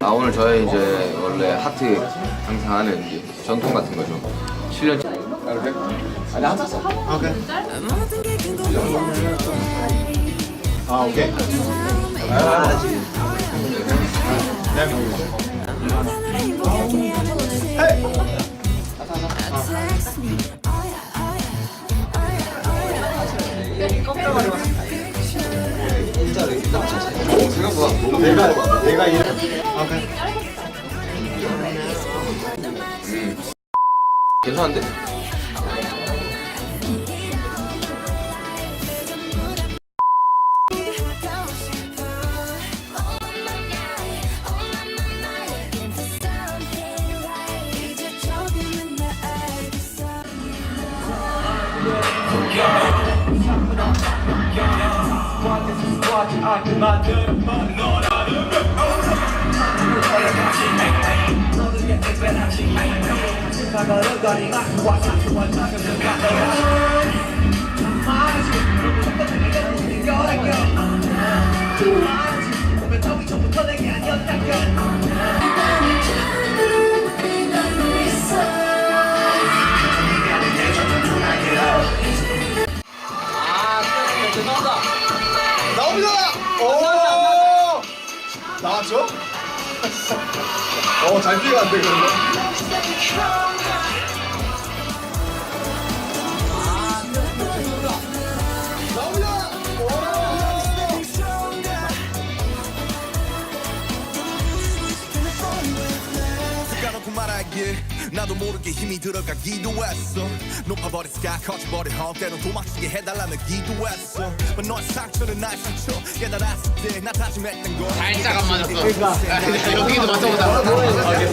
아 오늘 저희 이제 원래 하트 항상 하는 이제 전통 같은 거죠. 7년 아니 하자. 오케이. 아 오케이. 내가 내가 이 아, 그래. 괜찮은데? I can my dirt money. 괜찮은데? 나옵니다. 오. 나왔죠? 어, 잘 피해간대 그러면. 나옵니다. 까놓고 말하길 나도 모르게 힘이 들어가 기도 했어 높아버린 스카 커져버린 험 때론 도망치게 해달라며 기도했어 But 너의 상처는 나의 상처 건 살짝 안 맞았어. 여기도 맞춰보자.